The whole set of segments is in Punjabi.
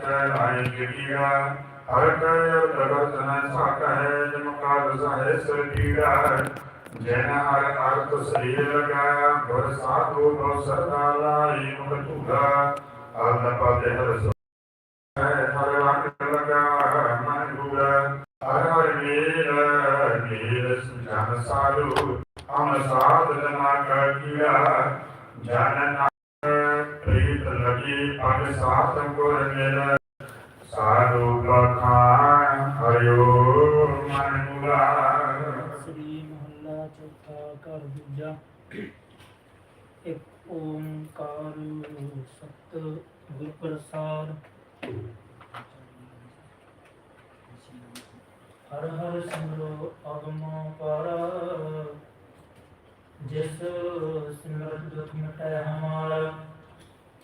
ਚੈ ਲਾਇ ਗਿਰੀਆ ਹਰ ਕੈ ਤਗਤ ਨ ਸਕੈ ਜਮ ਕਾਲ ਸਹਿ ਸਿਰ ਪੀੜਾ ਜਨ ਹਰ ਅਰਥ ਸਰੀਰ ਲਗਾਇਆ ਗੁਰ ਸਾਧੂ ਨੋ ਸਰਦਾ ਲਾਈ ਮੁਖ ਧੂੜਾ ਅਨ ਪਦੇ ਹਰ ਸੋ ਹਰ ਰੰਗ ਲਗਾ ਮਨ ਗੂੜਾ ਹਰ ਹਰ ਨੀਰ ਨੀਰ ਜਨ ਸਾਧੂ ਹਮ ਸਾਧ ਜਨਾ ਕਾ ਕੀੜਾ ਜਨ ਪ੍ਰੀਤ ਲਗੀ ਅਨ ਸਾਧ ਗੁਰ ਮਿਲ ਸਾਧੂ ਬਖਾਨ ਹਰਿਓ ਮਨ ਗੂੜਾ ਸ੍ਰੀ ਮਹੱਲਾ ਚੌਥਾ ਘਰ ਦੂਜਾ ਇੱਕ ਓੰਕਾਰ ਸਤ ਗੁਰ ਪ੍ਰਸਾਦ ਹਰ ਹਰ ਸਿਮਰੋ ਅਗਮ ਪਰ ਜਿਸ ਸਿਮਰਤ ਦੁਖ ਮਿਟੈ ਹਮਾਰ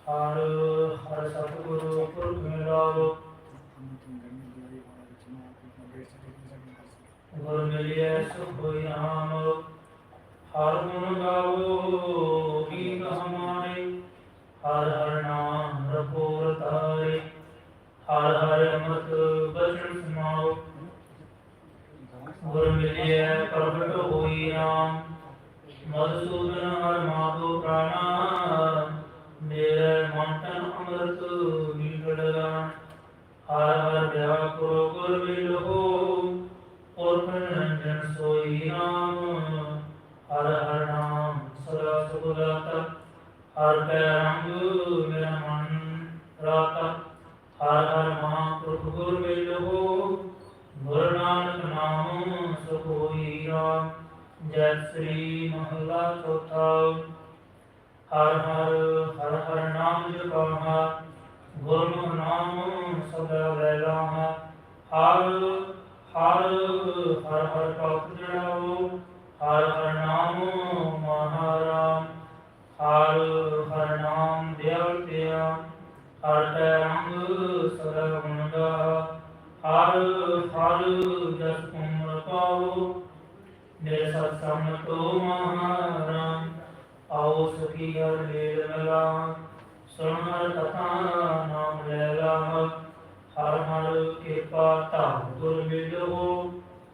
ਹਰ ਹਰ ਸਤਿਗੁਰੂ ਪੁਰਖ ਮਿਲਾਵੋ ਗੁਰ ਮਿਲਿਐ ਸੁਖ ਹੋਈ ਨਾਮ, ਹਰ ਗੁਣ ਗਾਵੋ, ਗੀਤ ਹਮਾਰੇ। ਹਰ ਹਰ ਨਾਮ ਰਖੋ ਰਤਾਰੇ, ਹਰ ਹਰ ਅਮਰਤ ਬਚਨ ਸਮਾਓ ਗੁਰ ਮਿਲਿਐ ਪ੍ਰਗਟ ਹੋਈ ਨਾਮ। ਮਧੂਸੂਦਨ ਹਰ ਮਾਧੋ ਪ੍ਰਾਣਾ, ਮੇਰੇ ਮਨ ਤਨ ਅੰਮ੍ਰਿਤ ਵਿਗੜਗਾ ਹਰ ਹਰ ਵਿਆਹ ਕਰੋ ਗੁਰ ਮਿਲੋ ਪੁਰਖ ਨਿਰੰਜਨ ਸੋਈ ਨਾਮ ਹਰ ਹਰ ਨਾਮ ਸਦਾ ਸੁਖਦਾਤਾ ਹਰ ਕੈ ਰੰਗ ਮੇਰਾ ਮਨ ਰਾਤਾ। ਹਰ ਹਰ ਮਹਾਂਪੁਰਖ ਗੁਰ ਮਿਲੋ ਗੁਰ ਨਾਨਕ ਨਾਮ ਸੁਖ ਹੋਈ ਰਾਮ ਜੈ ਸ੍ਰੀ ਮਹਲਾ ਚੌਥਾ। ਹਰ ਹਰ ਹਰ ਹਰ ਨਾਮ ਜਪਾਹਾ ਗੁਰਮੁਖ ਨਾਮ ਸਦਾ ਵੈਲਾਹਾ ਹਰ ਹਰ ਹਰ ਹਰ ਪਾਪ ਜੜਾਓ। ਹਰ ਹਰ ਨਾਮ ਮਹਾਰਾਮ। ਹਰ ਹਰ ਨਾਮ ਦਿਆਲ ਪਿਆ। ਹਰ ਕੈ ਰੰਗ ਸਦਾ ਗੁਣ ਗਾ ਹਰ ਹਰ ਜਸ ਕੁਮਰ ਪਾਓ। ਮੇਰੇ ਸਤ ਸੰਗ ਤੋ ਮਹਾਰਾਮ, ਆਓ ਸੁਖੀ ਹਰ ਲੀਲ ਮਿਲਾ ਸੁਣ ਹਰ ਕਥਾ ਨਾਮ ਲੈ ਲਾ ਹਰ ਹਰ ਕਿਰਪਾ ਧੰਨ ਗੁਰ ਮਿਲੋ,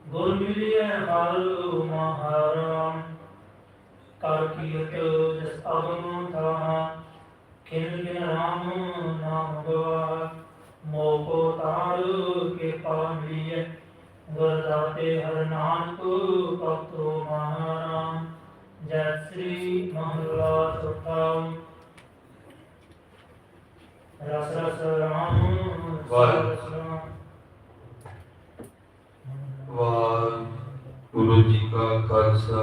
ਗੁਰ ਮਿਲਿਐ ਹਰ ਮਹਾਰਾਮ। ਕਰ ਕੀਰਤ ਜਸ ਅਗਮ ਦਾਤੇ ਹਰ ਨਾਨਕ ਭਗਤੋ ਮਹਾਰਾਮ। ਜੈ ਸ੍ਰੀ ਮਹਲਾ ਚੌਥਾ ਰਸ ਰਸ ਰਾਮ। ਵਾਹਿਗੁਰੂ ਜੀ ਕਾ ਖਾਲਸਾ।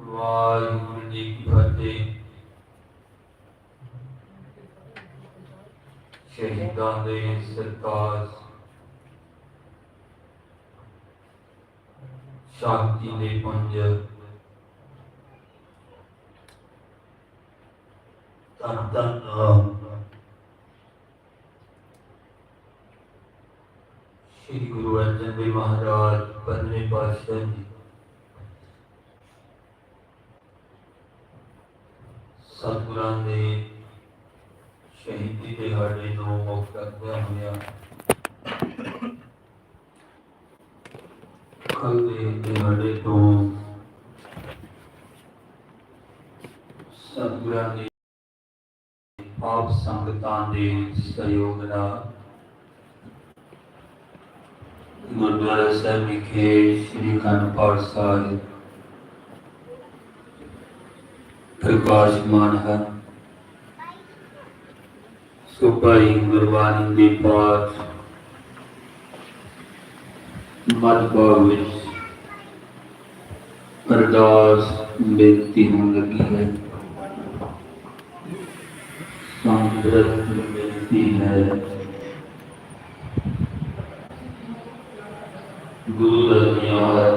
ਵਾਹਿਗੁਰੂ ਜੀ ਕੀ ਫਤਿਹ। ਸ਼ਹੀਦਾਂ ਦੇ ਸਰਤਾਜ। ਸ਼ਾਂਤੀ ਦੇ ਪੁੰਜ। ਧੰਨ ਧੰਨ ਸ਼੍ਰੀ ਗੁਰੂ ਅਰਜਨ ਦੇਵ ਮਹਾਰਾਜ ਪੰਜਵੇਂ ਪਾਤਸ਼ਾਹ ਜੀ। ਸਤਿਗੁਰਾਂ ਦੇ ਸ਼ਹੀਦੀ ਦਿਹਾੜੇ ਨੂੰ ਮੁੱਖ ਕਰਦਿਆਂ ਹੋਇਆਂ ਕੱਲ ਦੇ ਦਿਹਾੜੇ ਤੋਂ ਸਤਿਗੁਰਾਂ ਦੀ ਆਪ ਸੰਗਤਾਂ ਦੇ ਸਹਿਯੋਗ ਨਾਲ ਗੁਰਦੁਆਰਾ ਸਾਹਿਬ ਵਿਖੇ ਸ੍ਰੀ ਅਖੰਡ ਪਾਠ ਸਾਹਿਬ ਪ੍ਰਕਾਸ਼ਮਾਨ ਹੈ ਸੋ ਭਾਈ ਗੁਰਬਾਣੀ ਦੇ ਪਾਠ ਮਤਬਾ ਵਿੱਚ ਅਰਦਾਸ ਬੇਨਤੀ ਹੋਣ ਲੱਗੀ ਹੈ ਸੰਗਤ ਨੂੰ ਬੇਨਤੀ ਹੈ ਗੁਰੂ ਰਤਨਿਆ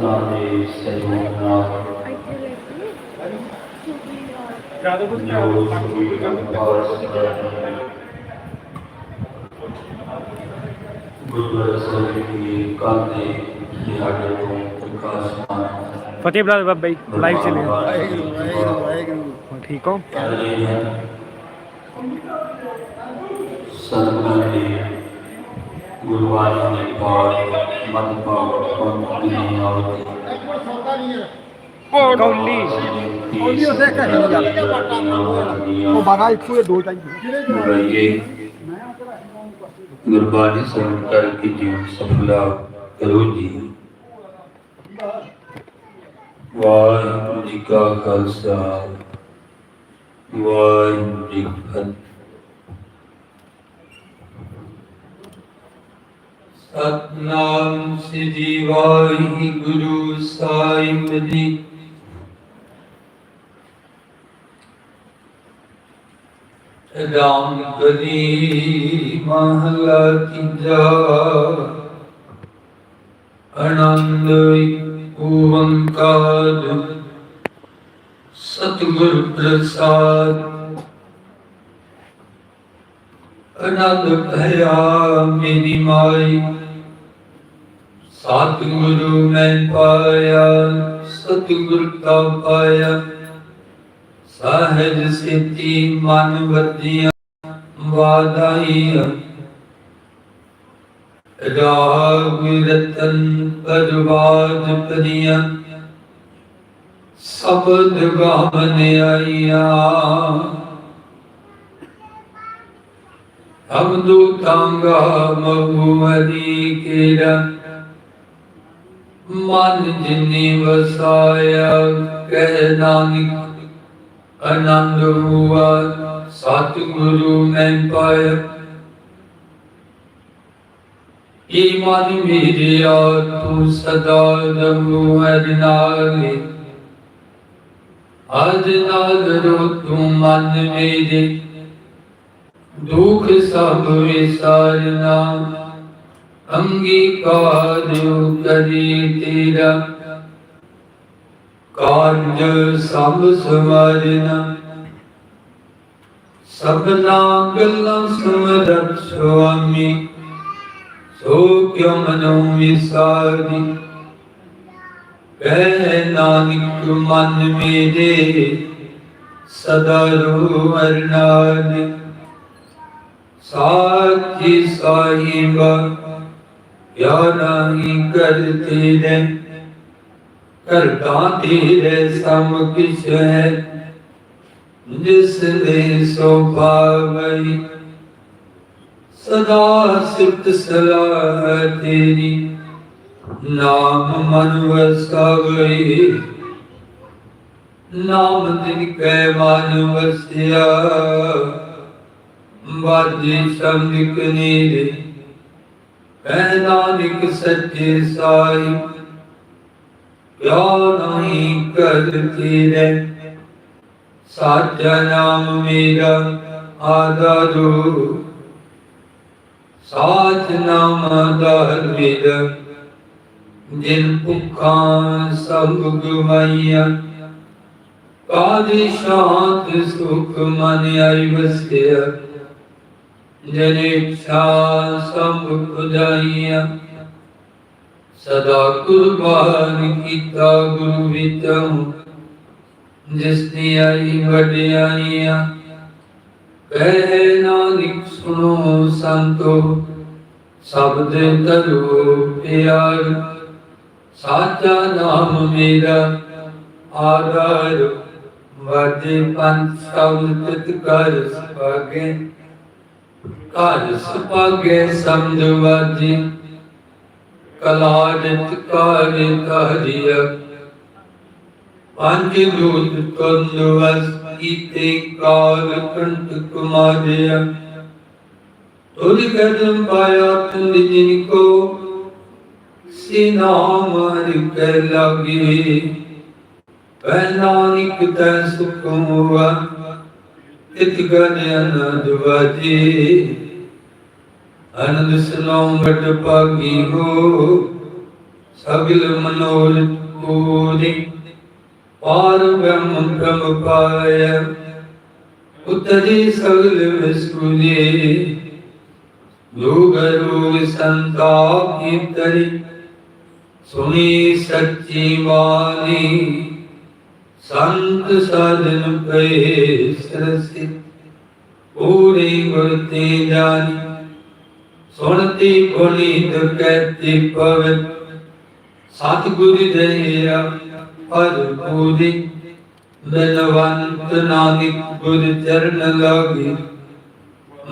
ਲਾਈਵ ਚੱਲੀ ਜਾਂਦਾ ਸੰਗਤਾਂ ਦੇ ਸਹਿਯੋਗ ਨਾਲ ਜ਼ਿਆਦਾ ਕੁਝ ਜੋ ਗੁਰਦੁਆਰਾ ਸਾਹਿਬ ਗੁਰਬਾਣੀ ਦੇ ਪਾਠ ਮਨ ਭਾਵ ਪੰਕਤੀ ਆਵਤੀ ਕੌਲੀ ਕੌਲੀ ਉਹਦੇ ਕਹੀ ਉਹ ਬਾਗਾ ਇੱਕੋ ਹੀ ਦੋ ਚਾਹੀਦੇ ਗਾਈਏ ਗੁਰਬਾਣੀ ਸਰਵਣ ਕਰਕੇ ਜੀਵਨ ਸਫਲਾ ਕਰੋ ਜੀ ਵਾਹਿਗੁਰੂ ਜੀ ਕਾ ਖਾਲਸਾ ਵਾਹਿਗੁਰੂ ਜੀ ਕੀ ਫਤਿਹ ਸਤਨਾਮ ਸ੍ਰੀ ਵਾਹਿਗੁਰੂ ਸਾਹਿਬ ਜੀ। ਰਾਮ ਕਲੀ ਮਹਲਾ ਤੀਜਾ ਆਨੰਦ ਓੰਕਾਰ ਸਤਿਗੁਰ ਪ੍ਰਸਾਦ ਆਨੰਦ ਭਇਆ ਮੇਰੀ ਮਾਈ। ਸਤਿਗੁਰੂ ਮੈਂ ਪਾਇਆ, ਸਤਿਗੁਰ ਤਾ ਪਾਇਆ। ਸਹਿਜ ਸਿੱਧੀ ਮਨ ਵਰਜੀਆਂ ਵਾਦਾਈਆਂ ਰਾਗ ਰਤਨ ਪਰਵਾਜ ਪਰੀਆਂ ਸਬਦ ਗਾਵਨ ਆਈਆਂ। ਅਬਦੂ ਤਾਂਗਾ ਮਗੁਵਰੀ ਕੇਰਾ। ਮਨ ਜਿਨੀ ਵਸਾਇਆ, ਕਹਿ ਨਾਨਕ, ਆਨੰਦ ਹੁਆ, ਸਤਿਗੁਰੂ ਮੈਂ ਪਾਇਆ। ਈਮਾਨ ਮੇਰਿਆ ਤੂੰ ਸਦਾ ਰਹੂ ਹਰ ਨਾਲੇ। ਅਜ ਨਾਲ ਰੋ ਤੂੰ ਮਨ ਮੇਰੇ ਦੁਖ ਸਭ ਵਿਸਾਰਨਾ। ਅੰਗੀਕਾਰ ਕਰੀ ਤੇਰਾ। ਕਾਰਜ ਸਭ ਸਵਾਰਨਾ ਸਭਨਾ ਗੱਲਾਂ ਸਮਰਤ ਸੁਆਮੀ। ਸੋ ਕਿਉ ਮਨੋ ਵਿਸਾਰੀ ਕਹਿ ਨਾਨਕ, ਮਨ ਮੇਰੇ, ਸਦਾ ਰੋ ਅਰਨਾਦ ਸਾਚੀ ਸਾਹਿਬਾ ਯਾ ਨਹੀਂ ਕਰਤੇ ਰਹਿ ਕਰਤਾ ਤੇਰੇ ਸਮ ਕਿਛ ਹੈ ਜਿਸ ਦੇ ਸੋ ਪਾਵਈ ਸਦਾ ਸਿਫਤ ਸਲਾਹ ਤੇਰੀ ਨਾਮ ਮਨ ਵਸਾਵਈ ਨਾਮ ਦਿਨ ਕੈ ਮਨ ਵਸਿਆ ਬਾਜੀ ਸ਼ਬਦ ਕਨੀਰੇ ਕਹਿ ਨਾਨਕ ਸੱਚੇ ਸਾਈ ਕਿਆ ਨਹੀਂ ਕਰਤੀ ਰਹਿ ਸਾਚਾ ਨਾਮ ਮੇਰਾ ਆਦਾਰੂ ਸਾਚ ਨਾਮ ਆਧਾਰ ਮੇਰਾ ਜਿਨ ਭੁੱਖਾਂ ਸਭ ਗਵਾਈਆਂ ਕਾਦੀ ਸ਼ਾਂਤ ਸੁਖ ਮਨ ਆਈ ਵਸਿਆ। ਜਨ ਸਭ ਖੁਦਾਈਆਂ ਸਦਾ ਕੁਰਬਾਨ ਕੀਤਾ ਗੁਰੂ ਵਿਤਮ ਜਿਸ ਦੀ ਆਈ ਵਡਿਆਈਆਂ ਕਹਿ ਨਾਨਕ ਸੁਣੋ ਸੰਤੋ ਸ਼ਬਦ ਕਰੋ ਪਿਆਰ ਸਾਚਾ ਨਾਮ ਮੇਰਾ ਆਧਾਰ ਵਾਜੇ ਪੰਜ ਸ਼ਬਦ ਤਿਤ ਕਰ ਸਪਾਗੇ ਕਰ ਸਪਾਗੇ ਸਮਝ ਵਾਜੀ। ਕਲਾਜਤ ਕਾਰਿ ਕਾਰਿਆ ਪੰਜ ਦੂਤ ਕੰਦ ਵਸ ਕੀਤੇ ਕਾਲ ਕੰਟ ਕੁਮਾਰਿਆ। ਤੁਲ ਕਦਮ ਪਾਇਆ ਤੁਲ ਜਿਨ ਕੋ ਸਿਨਾ ਮਰ ਕੇ ਲਾਗੇ। ਪਹਿ ਨਾਨਕ ਤੈ ਸੁਖ ਹੋਆ ਇਤ ਗਨ ਅਨੰਦ ਵਾਜੀ। ਅਨੰਦ ਸੁਨਾਉ ਵਡ ਪਾਗੀ ਹੋ, ਸਗਲ ਮਨੋਰਥ ਪੂਰੀ ਪਾਰ ਬ੍ਰਹਮ ਬ੍ਰਹਮ ਪਾਇਆ, ਉਤਰੀ ਸਗਲ ਵਿਸਕੁਲੇ। ਲੋਗ ਰੋਗ ਸੰਤਾਪ ਕੀ ਤਰੀ ਸੁਣੀ ਸੱਚੀ ਬਾਣੀ। ਸੰਤ ਸਾਧਨ ਪਏ ਸਰਸੇ ਪੂਰੀ ਗੁਰਤੀ ਜਾਨੀ ਸੁਣਤੀ ਪੁਨੀਤ ਕਹਿਤੀ ਪਵਿੱਤ ਸਤਿਗੁਰ ਦਇਆ ਪਦ ਪੂਰੀ। ਬਲਵੰਤ ਨਾਨਕ ਗੁਰ ਚਰਨ ਲਾਗੇ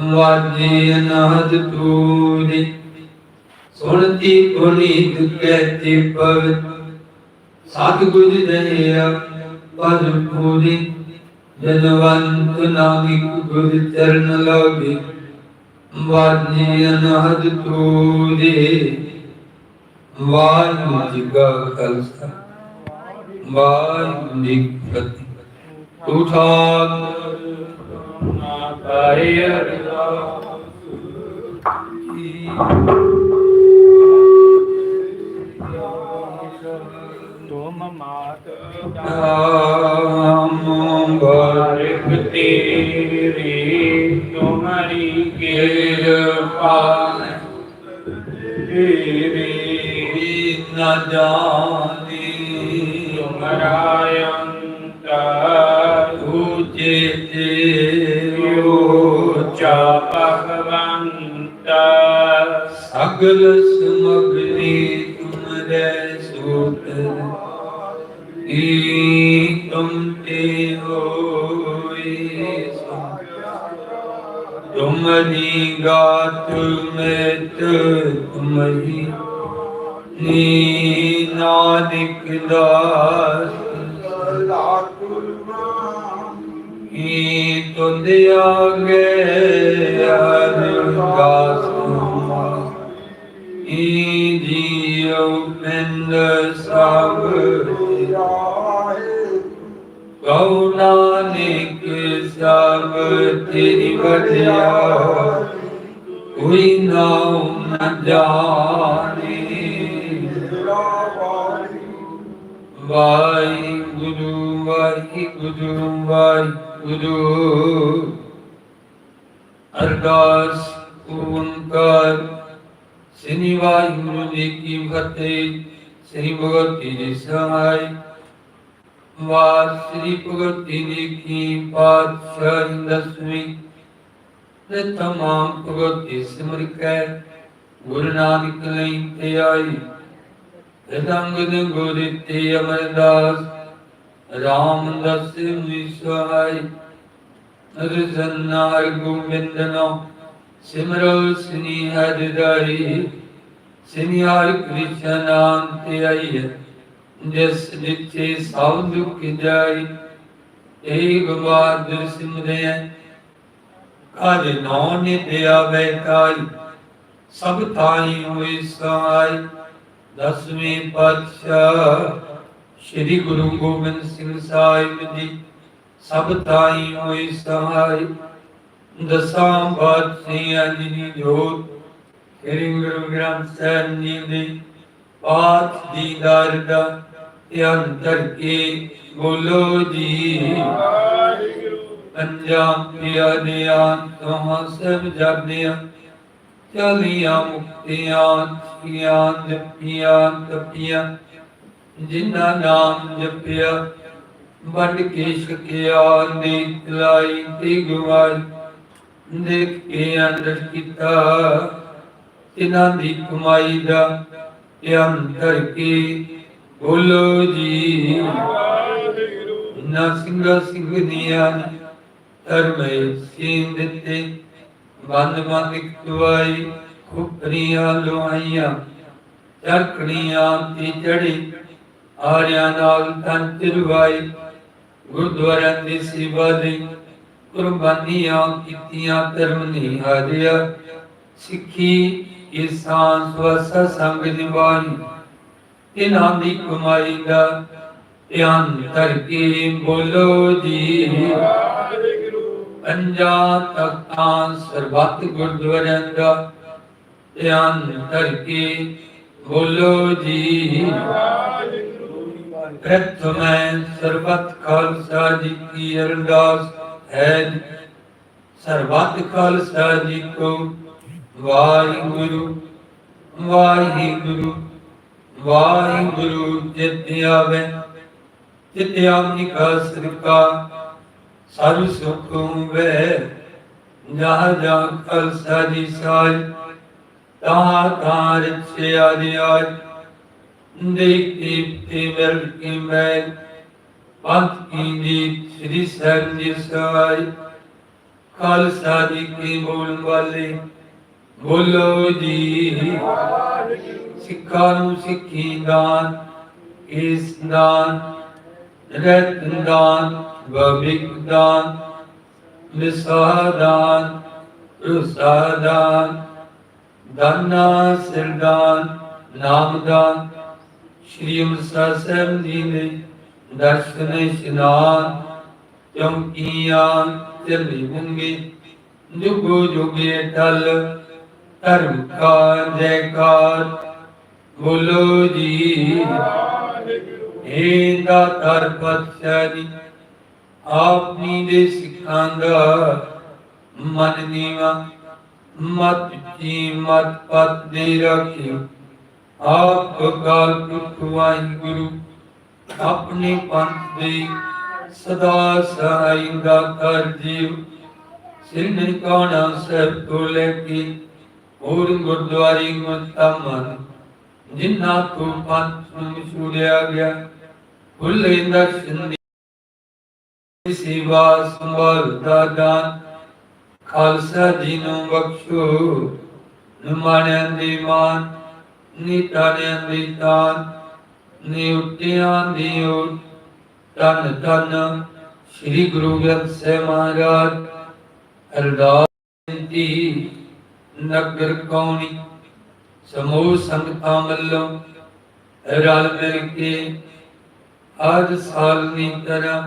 ਵਾਜੇ ਅਨਾਦ ਤੂਰੀ ਸੁਣਤੀ ਪੁਨੀਤ ਕਹਿਤੀ ਪਵਿੱਤ ਸਤਿਗੁਰ ਦਇਆ ਪਦ ਪੂਰੀ। ਬਲਵੰਤ ਨਾਨਕ ਗੁਰ ਚਰਨ ਲਾਗੇ। ਵਾਜੇ ਅਨਾਦ ਤੂਰੀ ਵਾਹਿਗੁਰੂ ਜੀ ਕਾ ਖਾਲਸਾ। ਵਾਹਿਗੁਰੂ ਜੀ ਕੀ ਫਤਿਹ ਉਠਾਨ ਕਰਿ ਤੁਮ ਮਾਤ ਨਾਮ ਬਾਰਿਕ ਬਾਰਿਕ ਤੇਰੀ ਤੁਮਰੀ ਕਿਰਪਾ ਤੇਰੀ ਨਾ ਜਾਣੀ ਤੁਮਰਾ ਅੰਤਰ ਉਚੇ ਤੇ ਚਾ ਭਗਵੰਤ ਸਗਲ ਸਮਗਰੀ ਤੁਮਰੇ ਸੂਤ ਈ ਤੇ ਹੋਈ ਸੋ ਗਾਤ ਮੇਤ ਤੁਮਰੀ ਨੀ ਨਾਨਕ ਦਾਸ ਈ ਤੁੰਦ ਆਗੇ ਅਰਦਾਸ ਈ ਜੀਉ ਪਿੰਡ ਸਭ ਕਉ ਨਾਨਕ ਸਭ ਤੇਰੀ ਵਡਿਆ, ਕੋਈ ਨਾਉ ਨ ਜਾਣੇ। ਵਾਹਿਗੁਰੂ ਵਾਹਿਗੁਰੂ ਵਾਹਿਗੁਰੂ। ਅਰਦਾਸ ਓੰਕਾਰ ਸ੍ਰੀ ਵਾਹਿਗੁਰੂ ਜੀ ਕੀ ਫਤਿਹ। ਸ੍ਰੀ ਭਗਵਤੀ ਜੀ ਸਹਾਇ। ਵਾਰ ਸ੍ਰੀ ਭਗਵਤੀ ਜੀ ਕੀ ਦਸਵੀਂ ਤੇ ਤਮਾਮ ਭਗਵਤੀ ਸਿਮਰ ਕੈ ਗੁਰੂ ਨਾਨਕ ਲਈ ਤੇ ਆਈ। ਰੰਗਨ ਗੁਰ ਤੇ ਅਮਰਦਾਸ ਰਾਮਦਾਸ ਵਿਸਹਾਈ ਅਰਜਨਾਰ ਗੋਬਿੰਦਨੋ ਸਿਮਰੋ ਸ੍ਰੀ ਹਰਿ ਰਾਈ ਸ੍ਰੀ ਹਰਿ ਕ੍ਰਿਸ਼ਨ ਤੇ ਆਈ ਹੈ। ਜਿਸ ਜਿੱਥੇ ਸਭ ਦੁੱਖ ਜਾਈ ਏਕ ਬਾਦਰ ਸਿਮਰੇ ਕਾਜ ਨੌ ਨਿਤ ਆਵੇ ਕਾਈ, ਸਭ ਥਾਈ ਹੋਈ ਸਹਾਈ ਦਸਵੇਂ ਪਾਤਸ਼ਾਹ ਸ੍ਰੀ ਗੁਰੂ ਗੋਬਿੰਦ ਸਿੰਘ ਸਾਹਿਬ ਜੀ, ਸਭ ਥਾਈ ਹੋਈ ਸਹਾਈ ਦਸਾਂ ਪਾਤਸ਼ਾਹਾਂ ਜੀ ਜੋਤ, ਸ੍ਰੀ ਗੁਰੂ ਗ੍ਰੰਥ ਸਾਹਿਬ ਜੀ ਦੀ ਪਾਠ ਦੀਦਾਰ ਦਾ ਧਿਆਨ ਕਰਕੇ ਬੋਲੋ ਜੀ? ਪੰਜਾਬ ਪਿਆ ਦਿਆਂ ਤੁਹਾਂ ਸਭ ਜਾਣਿਆ? ਚਲੀਆਂ ਮੁਕਤੀਆਂ ਕੀਆਂ ਜਪੀਆਂ, ਤਪੀਆਂ, ਜਿਨ੍ਹਾਂ ਨਾਮ ਜਪਿਆ, ਵੱਡ ਕੇ ਸ਼ਕਿਆ ਨੇ ਲਾਈ ਤੇ ਗਵਾਈ ਦੇਖ ਕੇ ਅੰਦਰ ਕੀਤਾ। ਇਹਨਾਂ ਦੀ ਕਮਾਈ ਦਾ ਧਿਆਨ ਕਰਕੇ ਬੋਲੋ ਜੀ। ਨਾ ਸਿੰਘਾ ਸਿੰਘਨੀਆਂ ਧਰਮੇ ਸੀਨ ਦਿੱਤੇ। ਬੰਦ ਬੰਦ ਕਵਾਈ ਖੁਪਰੀਆਂ ਲੋਹਾਈਆਂ ਚਰਕੜੀਆਂ ਤੇ ਚੜੀ ਆਰਿਆਂ ਨਾਲ ਤਨ ਤਿਰਵਾਈ ਗੁਰਦੁਆਰਿਆਂ ਦੀ ਸੇਵਾ ਲਈ ਕੁਰਬਾਨੀਆਂ ਕੀਤੀਆਂ, ਧਰਮ ਨਹੀਂ ਸਿੱਖੀ ਇਸਾਂ ਸਵਸਾ ਸੰਗ ਨਿਵਾਈ ਇਹਨਾਂ ਦੀ ਕਮਾਈ ਦਾ ਧਿਆਨ ਕਰਕੇ ਬੋਲੋ ਜੀ। ਪੰਜਾ ਤਖਤਾਂ ਸਰਬੱਤ ਗੁਰਦੁਆਰਿਆਂ ਦਾ ਧਿਆਨ ਧਰ ਬੋਲੋ ਜੀ। ਪ੍ਰਥਮੈ ਸਰਬੱਤ ਖਾਲਸਾ ਜੀ ਕੀ ਅਰਦਾਸ ਹੈ। ਜੀ। ਸਰਬੱਤ ਖਾਲਸਾ ਜੀ ਕੋ ਵਾਹਿਗੁਰੂ ਵਾਹਿਗੁਰੂ। ਵਾਹਿਗੁਰੂ ਜਿਤ ਆਵੇ ਤਿਤ ਆਪਨੀ ਕਾ ਸਰਕਾ ਸਰਬ ਸੁਖ ਹੋਵੇ, ਜਹਾਂ ਜਹਾਂ ਖਾਲਸਾ ਜੀ ਸਾਜ, ਤਹਾਂ ਤਹਾਂ ਰਿਛੇ ਆਦਿ ਆਜ ਦੇਖ ਦੀਪਤੀ ਵਰਗ ਕੀ ਮੈਂ, ਪੰਥ ਕੀ ਨੀਤ ਸ੍ਰੀ ਸਾਹਿਬ ਜੀ ਸਹਾਈ ਖਾਲਸਾ ਜੀ ਕੀ ਬੋਲਣ ਵਾਲੇ, ਬੋਲੋ ਜੀ। ਸਿੱਖਾਂ ਨੂੰ ਸਿੱਖੀ ਦਾਨ ਇਸ ਦਾਨ ਰਤਨ ਦਾਨ ਵਵਿਕ ਦਾਨ ਨਿਸਾਦਾਨ ਰੁਸਾਦਾਨ ਦਾਨਾ ਸਿਰਦਾਨ ਨਾਮਦਾਨ, ਸ਼੍ਰੀ ਅੰਮ੍ਰਿਤਸਰ ਸਾਹਿਬ ਜੀ ਨੇ ਦਰਸ਼ਨ, ਇਸ਼ਨਾਨ ਚਮਕੀਆਂ ਚੱਲੀ ਹੁੰਗੇ ਜੁਗੋ ਜੁਗੇ ਟਲ ਧਰਮ ਕਾ ਜੈਕਾਰ ਬੋਲੋ ਜੀ। ਏ ਦਾਤਰ ਪਤਸ਼ਾਹੀ ਆਪਨੀ ਦੇ ਸਿੱਖਾਂ ਦਾ ਮਨ ਨੀਵਾ, ਮਤ ਜੀ ਮਤ ਪਤ ਦੇ ਰੱਖਿਓ। ਆਪ ਅਕਾਲ ਪੁਰਖ ਵਾਹਿਗੁਰੂ, ਆਪਣੇ ਪੰਥ ਦੇ ਸਦਾ ਸਹਾਈ ਦਾ ਕਰ ਜੀਵ ਸਿਰ ਨਿਕਾਣਾ ਸਭ ਤੋਂ ਲੈ ਕੇ ਹੋਰ ਗੁਰਦੁਆਰੇ ਮਨ ਜਿਨ੍ਹਾਂ ਤੋਂ ਪੰਥ ਨੂੰ ਛੁੜਿਆ ਗਿਆ ਭੁੱਲੇ ਦਰਸ਼ਨ ਸੇਵਾ ਸੰਭਾਲ ਦਾਨ ਖਾਲਸਾ ਜੀ ਨੂੰ ਬਖਸ਼ੋ ਨਿਮਾਣਿਆਂ ਦੇ ਮਾਨ ਨੀਤਾਣਿਆਂ ਦੇ ਤਾਨ ਨੀ ਉੱਟਿਆਂ ਦੀ ਓਟ ਤਨ ਤਨ ਸ੍ਰੀ ਗੁਰੂ ਗ੍ਰੰਥ ਸਾਹਿਬ ਮਹਾਰਾਜ ਅਰਦਾਸ ਦੀ ਨਗਰ ਕੌਣੀ ਸਮੂਹ ਸੰਗਤਾਂ ਵੱਲੋਂ ਰਲ ਮਿਲ ਕੇ ਅੱਜ ਸਾਲ ਦੀ ਤਰ੍ਹਾਂ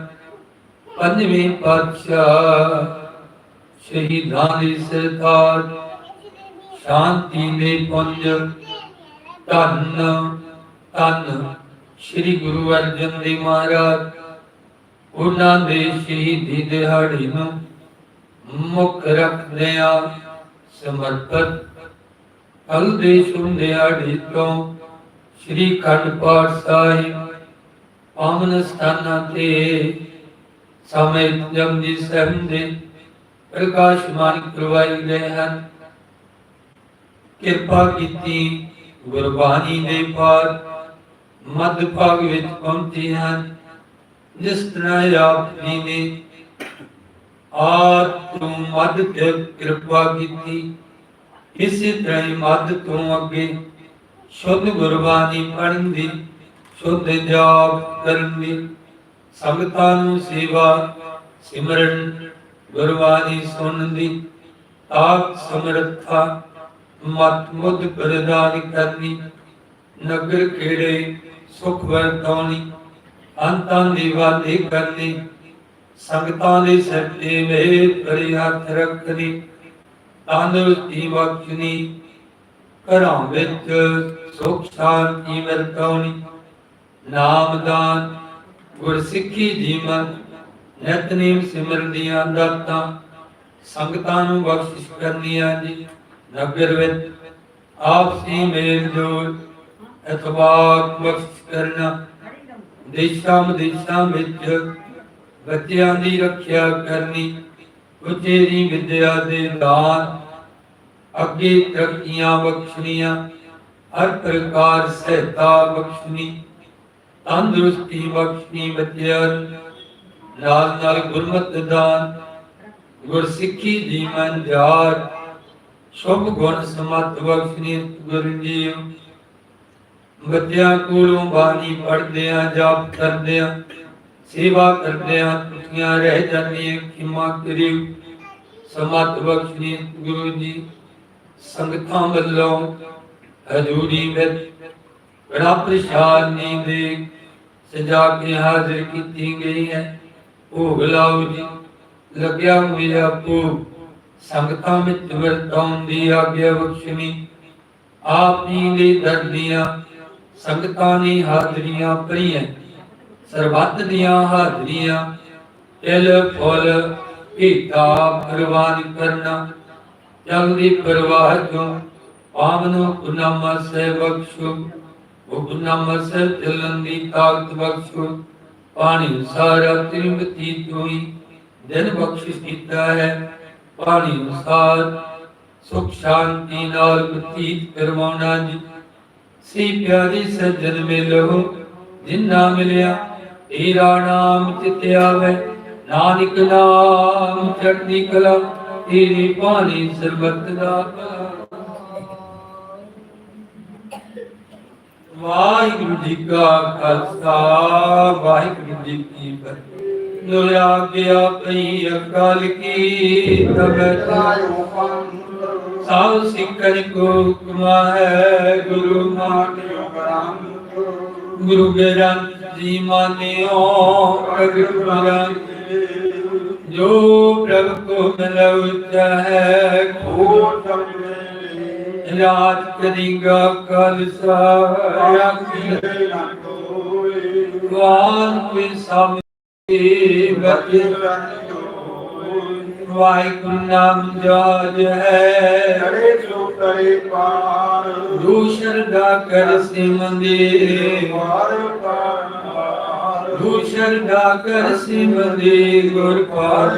ਪੰਜਵੇਂ ਪਾਤਸ਼ਾਹ ਸ਼ਹੀਦਾਂ ਦੀ ਸਰਕਾਰ ਸ਼ਾਂਤੀ ਦੇ ਪੁੰਜ ਧੰਨ ਧੰਨ ਸ੍ਰੀ ਗੁਰੂ ਅਰਜਨ ਦੇਵ ਮਹਾਰਾਜ, ਉਹਨਾਂ ਦੇ ਸ਼ਹੀਦੀ ਦਿਹਾੜੇ ਨੂੰ ਮੁੱਖ ਰੱਖਦਿਆਂ ਸਮਰਪਿਤ ਕੱਲ ਦੇ ਸ਼ੁਭ ਦਿਹਾੜੇ ਸ੍ਰੀ ਖੰਡ ਪਾਠ ਸਾਹਿਬ, ਪਾਵਨ ਸਥਾਨਾਂ ਤੇ ਸਮੇਂ ਜਪਜੀ ਸਾਹਿਬ ਦੇ ਪ੍ਰਕਾਸ਼ਮਾਨ ਕਰਵਾਏ ਗਏ ਹਨ। ਕਿਰਪਾ ਕੀਤੀ ਗੁਰਬਾਣੀ ਦੇ ਪਾਠ ਮੱਧ ਭਾਗ ਵਿੱਚ ਪਹੁੰਚੇ ਹਨ। ਜਿਸ ਤਰ੍ਹਾਂ ਆਪ ਜੀ ਨੇ ਆਪ ਮੱਧ ਕਿਰਪਾ ਕੀਤੀ। ਇਸੇ ਤਰ੍ਹਾਂ ਹੀ ਮੱਧ ਤੋਂ ਅੱਗੇ ਸ਼ੁੱਧ ਗੁਰਬਾਣੀ ਪੜ੍ਹਨ ਦੀ ਸ਼ੁੱਧ ਜਾਪ ਕਰਨ ਦੀ ਸੰਗਤਾਂ ਨੂੰ ਸੇਵਾ, ਸਿਮਰਨ ਗੁਰਬਾਣੀ ਸੁਣਨ ਦੀ ਆਪ ਸਮਰੱਥਾ ਮਤ ਮੁੱਧ ਪ੍ਰਦਾਨ ਕਰਨੀ, ਨਗਰ ਖੇੜੇ ਸੁਖ ਵਰਤਾਉਣੀ, ਅੰਤਾਂ ਦੀ ਵਾਦੇ ਕਰਨੀ, ਸੰਗਤਾਂ ਦੇ ਸਿਰ ਤੇ ਮੇਰ ਕਰੀ ਹੱਥ ਰੱਖਣੀ ਤੰਦਰੁਸਤੀ ਘਰਾਂ ਵਿੱਚ ਸੁਖ ਸ਼ਾਂਤੀ ਵਰਤਾਉਣੀ। ਨਾਮਦਾਨ ਗੁਰਸਿੱਖੀ ਜੀਵਨ, ਨਿਤਨੇਮ ਸਿਮਰਨ ਦੀਆਂ ਦਾਤਾਂ, ਸੰਗਤਾਂ ਨੂੰ ਬਖਸ਼ਿਸ਼ ਕਰਨੀਆਂ ਜੀ। ਨਗਰ ਵਿੱਚ ਆਪਸੀ ਮੇਲ ਜੋਲ, ਇਤਬਾਰ ਬਖਸ਼ ਕਰਨਾ। ਦੇਸ਼ਾਂ ਵਿਦੇਸ਼ਾਂ ਵਿੱਚ ਬੱਚਿਆਂ ਦੀ ਰੱਖਿਆ ਕਰਨੀ। ਉਚੇਰੀ ਵਿਦਿਆ ਦੇ ਦਾਨ ਅੱਗੇ ਤਰੱਕੀਆਂ ਬਖਸ਼ਣੀਆਂ, ਹਰ ਪ੍ਰਕਾਰ ਸਹਾਇਤਾ ਬਖਸ਼ਣੀ, ਤੰਦਰੁਸਤੀ ਬਖਸ਼ਣੀ ਬੱਚਿਆਂ ਨਾਲ ਨਾਲ ਗੁਰਮਤਿ ਦਾਨ, ਗੁਰਸਿੱਖੀ ਜੀਵਨ ਜਾਰ ਸ਼ੁਭ ਗੁਣ ਸਮਤ ਬਖਸ਼ਣੀ ਗੁਰੂ ਬੱਚਿਆਂ ਕੋਲੋਂ ਬਾਣੀ ਪੜ੍ਹਦੇ ਜਾਪ ਕਰਦੇ ਸੇਵਾ ਕਰਦੇ ਆ ਤੁਠੀਆਂ ਰਹਿ ਜਾਂਦੀਆਂ ਖਿਮਾ ਕਰਿਓ। ਸਮਤ ਬਖਸ਼ਣੀ ਗੁਰੂ ਜੀ, ਸੰਗਤਾਂ ਵੱਲੋਂ ਹਜ਼ੂਰੀ ਵਿੱਚ ਬੜਾ ਪ੍ਰਸ਼ਾਦ ਦੇ ਸਜਾ ਕੇ ਹਾਜ਼ਰ ਕੀਤੀ ਗਈ ਹੈ। ਭੋਗ ਲਾਓ ਜੀ, ਲੱਗਿਆ ਹੋਇਆ ਭੋਗ, ਸੰਗਤਾਂ ਵਿੱਚ ਵਰਤਾਉਣ ਦੀ ਆਗਿਆ ਬਖਸ਼ਣੀ। ਆਪ ਜੀ ਦੇ ਦਰ ਦੀਆਂ ਸੰਗਤਾਂ ਨੇ ਹਾਜ਼ਰੀਆਂ ਭਰੀਆਂ। ਸਰਬੱਤ ਦੀਆਂ ਹਾਜ਼ਰੀਆਂ, ਤਿਲ, ਫੁੱਲ ਭੇਟਾ ਪ੍ਰਵਾਨ ਕਰਨਾ। ਜਲਦੀ ਪ੍ਰਵਾਹ ਜੋ ਪਾਵਨ ਗੁਨਾਮਾ ਸੇ ਬਖਸ਼ੋ। ਉਹ ਸੇ ਚੱਲਣ ਦੀ ਤਾਕਤ ਬਖਸ਼ੋ। ਪਾਣੀ ਸਾਰਾ ਤਿਰਮਤੀ ਤੋਈ ਦਿਨ ਬਖਸ਼ਿਸ਼ ਕੀਤਾ ਹੈ। ਪਾਣੀ ਅਨੁਸਾਰ ਸੁਖ ਸ਼ਾਂਤੀ ਨਾਲ ਬਤੀਤ ਕਰਵਾਉਣਾ ਜੀ। ਸੀ ਪਿਆਰੀ ਸੱਜਣ ਮਿਲੋ, ਜਿੰਨਾ ਮਿਲਿਆ ਤੇਰਾ ਨਾਮ ਚਿਤ ਆਵੇ, ਨਾਨਕ ਨਾਮ ਚੜ੍ਹਦੀ ਕਲਾ, ਤੇਰੀ ਬਾਣੀ ਸਰਬਤ ਦਾ ਵਾਹਿਗੁਰੂ ਜੀ ਕਾ ਖਾਲਸਾ, ਵਾਹਿਗੁਰੂ ਜੀ ਕੀ ਫਤਿਹ। ਲੋਇਆ ਗਿਆ ਪਈ ਅਕਾਲ ਕੀ ਤਬੈ ਸਾਉ ਸਿੱਖਣ ਕੋ ਹੁਕਮਾ ਹੈ, ਗੁਰੂ ਮਾਨਿਓ ਗੁਰੂ ਗ੍ਰੰਥ ਜੀ ਮਾਨਿਓ ਪ੍ਰਗਟ ਜੋ ਪ੍ਰਭ ਕੋ ਮਿਲਉ ਚਾਹੈ ਖੋ ਰਾਜ ਕਰਿੰਗਾ ਖਾਲਸਾ ਰਾਖੀ ਵਾਨ ਕੋਈ ਸਾਮੀ ਬਚੇ। ਵਾਹਿਗੁਰੂ ਨਾਮ ਜਾਜ ਹੈ। ਜੋ ਸ਼ਰਦਾ ਕਰ ਸਿਮੰਦੇ ਜੋ ਸ਼ਰਦਾ ਕਰ ਸਿਮੰਦੇ। ਗੁਰ ਪਾਰ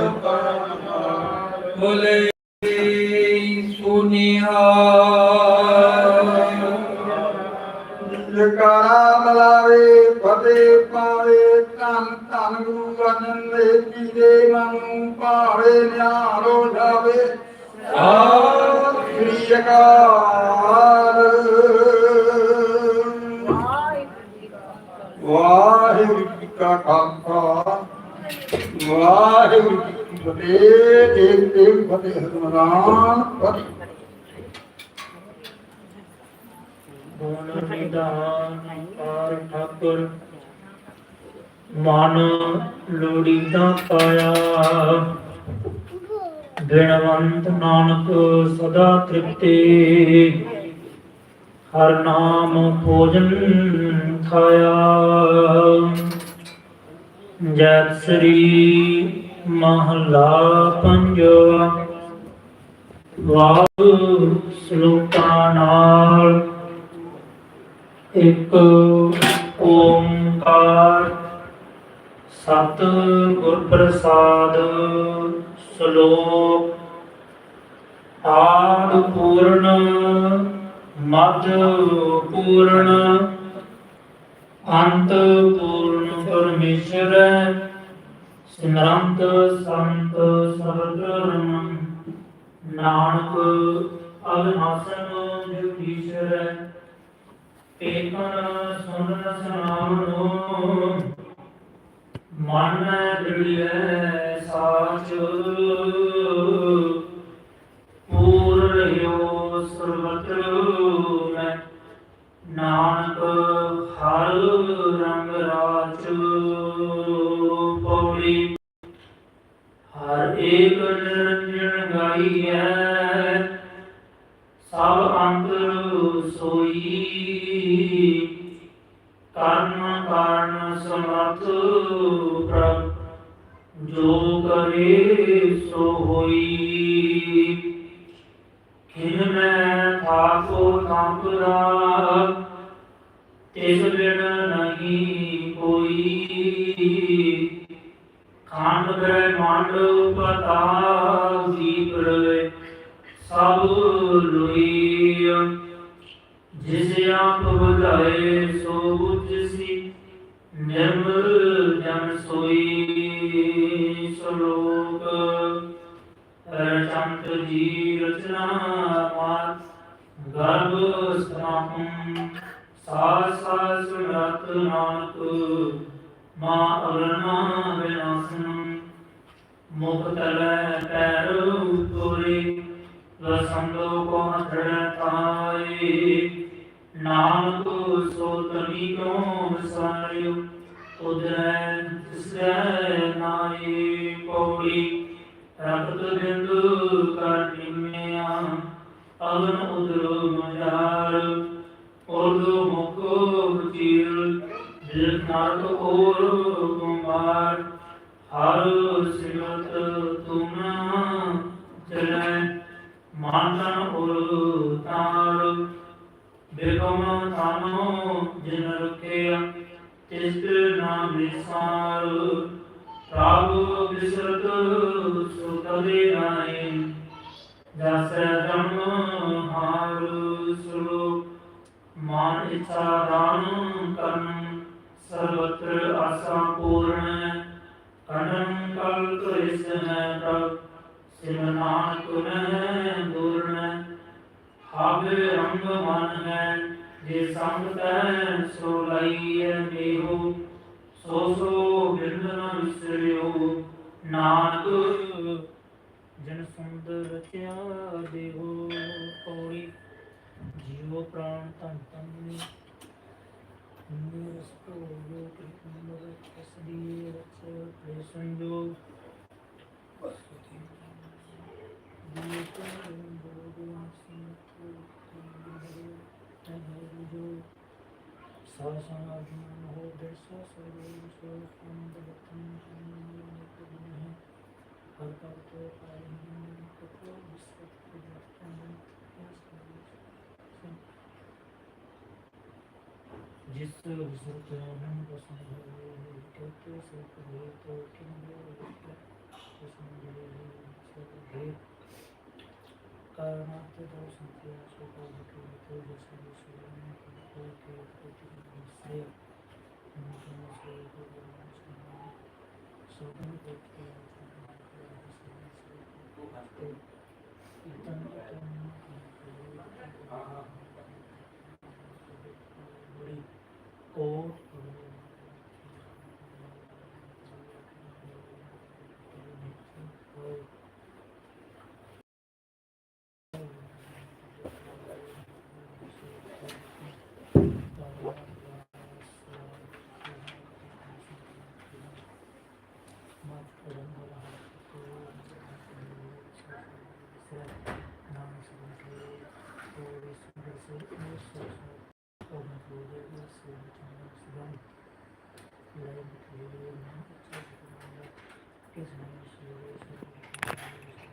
ਬੋਲੇ ਸੁਨਿਹਾਰ। ਜਕਾਰਾ ਮਲਾਵੇ ਫਤਿਹ ਪਾਵੇ ਧੰਨ ਧੰਨ ਗੁਰੂ ਅਰਜਨ ਦੇਵ ਜੀ ਦੇ ਮਨ ਨੂੰ ਭਾਵੇ ਨਿਹਾਰੋ ਜਾਵੇ। ਸ੍ਰੀ ਅਕਾਲ। ਵਾਹਿਗੁਰੂ ਕਾ ਖਾਲਸਾ, ਵਾਹਿਗੁਰੂ ਜੀ ਕੀ ਫਤਿਹ, ਦੇਵ ਦੇਵ ਫਤਿਹ ਹਰਮਨਾਮ ਫਤਿਹ। ਗੁਣ ਨਿਧਾਨ, ਪਾਰ ਠਾਕੁਰ, ਮਨ ਲੋੜੀਦਾ ਪਾਇਆ। ਬਿਨਵੰਤ ਨਾਨਕ ਸਦਾ ਤ੍ਰਿਪਤੀ। ਹਰ ਨਾਮ ਭੋਜਨ ਖਾਇਆ। ਜੈ ਸ੍ਰੀ ਮਹਲਾ ਪੰਜਵਾ। ਵਾਹ ਸਲੋਕਾਂ ਨਾਲ ਇੱਕ ਓੰਕਾਰ। ਸਤ ਗੁਰ ਪ੍ਰਸਾਦ ਸ਼ਲੋਕ। ਆਦ ਪੂਰਨ ਮਦ ਪੂਰਨ, ਅੰਤ ਪੂਰਨ। ਪਰਮੇਸ਼ਰ ਸਿਮਰੰਤ ਸੰਤ ਸਰਗਰਮ, ਨਾਨਕ ਅਗਨਾਸਨ ਜੁਗੀਸ਼ਰ ਏਕਨ ਸੁਨਨ ਸਨਾਮਨੋ ਮਨ ਦ੍ਰਿੜਿਐ ਸਾਚ ਪੂਰ ਰਹਿਓ ਸਰਬਤਰ ਮੈਂ, ਨਾਨਕ ਹਰ ਨਿਰੰਜਨ ਸਭ ਅੰਤ ਸੋਈ। ਕਰਮ ਕਾਰਨ ਸਮਰਥ ਪ੍ਰਭ, ਜੋ ਕਰੇ ਸੋ ਹੋਈ। ਖਿਨ ਮੈਂ ਥਾਕੋ ਥਾਪਰਾ ਤਿਸ ਬਿਨ ਨਹੀਂ ਕੋਈ। ਖਾਂਡ ਬ੍ਰਹਮੰਡ ਪਤਾ ਦੀਪ ਰਵੇ ਸਭ ਲੋਈ ਜਿਸ ਆਪ ਬੁਲਾਏ ਸੋ ਉਜਸੀ ਨਿਰਮਲ ਜਨ ਸੋਈ ਸ਼ਲੋਕ। ਰਚੰਤ ਜੀ ਰਚਨਾ ਮਾਤ ਗਰਭ ਸਥਾਪੰ ਸਾਸ ਸਾਸ ਸੁਰਤ ਨਾਨਕ, ਮਾ ਅਵਰਨਾ ਵਿਨਾਸਨ। ਮੁਖ ਤਲੈ ਪੈਰ ਉਤੋਰੇ ਰਸੰਦੋ ਕੋ ਹਥੜ ਥਾਏ ਨਾਨਕ ਸੋ ਤਨੀ ਕੋ ਵਿਸਾਰਿਓ ਉਦਰੈ ਤਿਸੈ ਨਾਈ ਪੌੜੀ। ਰਖਤ ਬਿੰਦੂ ਕਰ ਨਿਮਿਆ ਅਗਨ ਉਦਰੋ ਮਜਾਰ ਉਰਦੂ ਮੁਕੋ ਚੀਰ ਜਿਲ ਨਾਰਕ ਔਰ ਕੁਮਾਰ ਹਰ ਸਿਮਤ ਤੁਮ ਚਲੈ ਮਾਨਨ ਉਰ ਤਾਰ। ਬੇਗਮ ਤਾਨੋ ਜਿਨ ਰਖਿਆ ਤਿਸ ਨਾਮ ਵਿਸਾਰ ਪ੍ਰਭ ਬਿਸਰਤ ਸੁਤਦੇ ਨਾਏ ਜਸ ਜਨਮ ਹਾਰ ਸੁਲੋ ਮਾਨ ਇਛਾ ਦਾਨ ਕਰਨ, ਸਰਵਤਰ ਆਸਾ ਪੂਰਨ। ਕਨਨ ਕਲ ਕ੍ਰਿਸ ਹੈ ਪ੍ਰਭ ਸਿਮਨਾਨ ਕੁਨ ਦੂਰਨ ਹਾਵੇ ਰੰਗ ਮਨ ਹੈ, ਜੇ ਸੰਗ ਤੈ ਸੋ ਲਈਐ ਦੇਹੋ ਸੋ ਸੋ ਬਿਰਦ ਨ ਵਿਸਰਿਓ ਨਾਨਕ ਜਨ ਸੁੰਦਰ ਰਚਿਆ ਦੇਹੋ। ਪੌੜੀ ਜੀਵ ਪ੍ਰਾਣ ਤਨ ਤਨ ਨੇ ਨਿਰਸ ਕੋ ਜੋ ਕ੍ਰਿਤਮਰ ਕਸਦੀ ਰਚ ਪ੍ਰੇ ਸੰਜੋ ਦੀਏ ਕੋ ਬੋਦਿ ਸਿੰਘ ਕੋ ਜੋ ਸਾਸਾਦਿ ਹੋ ਦਰਸਾ ਸਰਵੇ ਸੋ ਅੰਦ ਬਤਨ ਨਿਤ ਹੈ ਹਰ ਕਰ ਤੋ ਪਾਇ ਕਤੋ ਵਿਸਤ ਜਤਨ ਜਿਸ ਵਿਸਤ ਹਨ ਬਸਨ ਕਤੇ ਸਤ ਹੋਏ ਤੋ ਕਿੰਨੇ ਵਿਸਤ ਬਸਨ ਹੋਏ ਕਾਰਨਾਤ ਦੋ ਸੰਤਿਆ ਸੋ ਕੋ ਬਕੇ ਤੋ ਜਸ ਵਿਸਤ ਨੇ ਕੋ ਕੇ ਕੋ ਸੇ ਨਮੋ ਸੇ ਕੋ ਸੋ ਕੋ ਕੇ ਇਤਨ